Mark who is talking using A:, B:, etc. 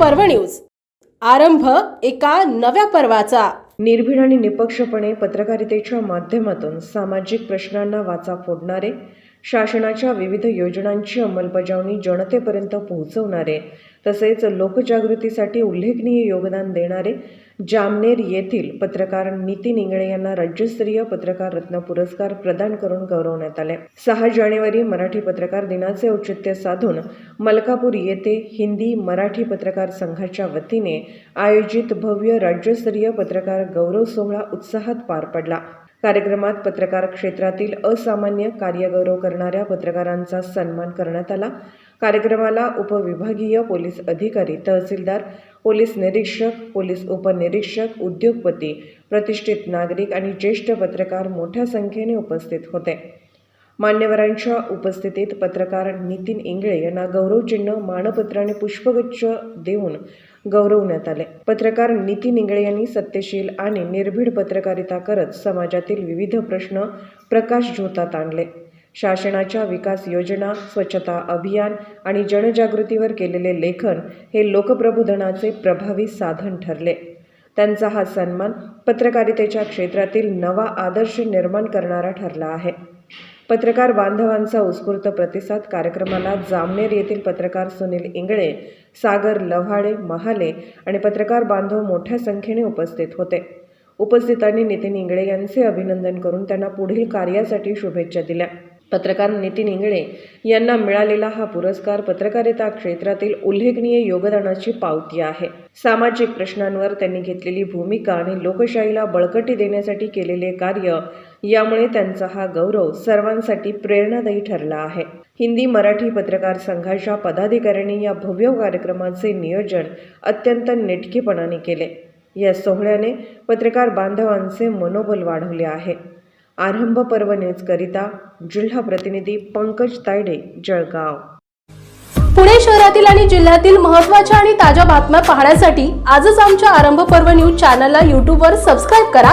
A: पर्व न्यूज. आरंभ एका नव्या पर्वाचा.
B: निर्भीड आणि निपक्षपणे पत्रकारितेच्या माध्यमातून सामाजिक प्रश्नांना वाचा फोडणारे शासनाच्या विविध योजनांची अंमलबजावणी जनतेपर्यंत पोहोचवणारे तसेच लोकजागृतीसाठी उल्लेखनीय योगदान देणारे जामनेर येथील पत्रकार नितीन इंगळे यांना राज्यस्तरीय पत्रकार रत्न पुरस्कार प्रदान करून गौरवण्यात आले. सहा जानेवारी मराठी पत्रकार दिनाचे औचित्य साधून मलकापूर येथे हिंदी मराठी पत्रकार संघाच्या वतीने आयोजित भव्य राज्यस्तरीय पत्रकार गौरव सोहळा उत्साहात पार पडला. कार्यक्रमात पत्रकार क्षेत्रातील असामान्य कार्यगौरव करणाऱ्या पत्रकारांचा सन्मान करण्यात आला. कार्यक्रमाला उपविभागीय पोलीस अधिकारी तहसीलदार पोलीस निरीक्षक पोलीस उपनिरीक्षक उद्योगपती प्रतिष्ठित नागरिक आणि ज्येष्ठ पत्रकार मोठ्या संख्येने उपस्थित होते. मान्यवरांच्या उपस्थितीत पत्रकार नितीन इंगळे यांना गौरवचिन्ह मानपत्र आणि पुष्पगुच्छ देऊन गौरवण्यात आले. पत्रकार नितीन इंगळे यांनी सत्यशील आणि निर्भीड पत्रकारिता करत समाजातील विविध प्रश्न प्रकाशझोतात आणले. शासनाच्या विकास योजना स्वच्छता अभियान आणि जनजागृतीवर केलेले लेखन हे लोकप्रबोधनाचे प्रभावी साधन ठरले. त्यांचा हा सन्मान पत्रकारितेच्या क्षेत्रातील नवा आदर्श निर्माण करणारा ठरला आहे. पत्रकार बांधवांचा उत्स्फूर्त प्रतिसाद कार्यक्रमाला जामनेर येथील पत्रकार सुनील इंगळे सागर लव्हाळे महाले आणि पत्रकार बांधव मोठ्या संख्येने उपस्थित होते. उपस्थितांनी नितीन इंगळे यांचे अभिनंदन करून त्यांना पुढील कार्यासाठी शुभेच्छा दिल्या. पत्रकार नितीन इंगळे यांना मिळालेला हा पुरस्कार पत्रकारिता क्षेत्रातील उल्लेखनीय योगदानाची पावती आहे. सामाजिक प्रश्नांवर त्यांनी घेतलेली भूमिका आणि लोकशाहीला बळकटी देण्यासाठी केलेले कार्य यामुळे त्यांचा हा गौरव सर्वांसाठी प्रेरणादायी ठरला आहे. हिंदी मराठी पत्रकार संघाच्या पदाधिकाऱ्यांनी या भव्य कार्यक्रमाचे नियोजन अत्यंत नेटकेपणाने केले. या सोहळ्याने पत्रकार बांधवांचे मनोबल वाढवले आहे. आरंभ पर्व न्यूजकरिता जिल्हा प्रतिनिधी पंकज तायडे जळगाव.
A: पुणे शहरातील आणि जिल्ह्यातील महत्त्वाच्या आणि ताज्या बातम्या पाहण्यासाठी आजच आमच्या आरंभ पर्व न्यूज चॅनलला यूट्यूबवर सबस्क्राईब करा.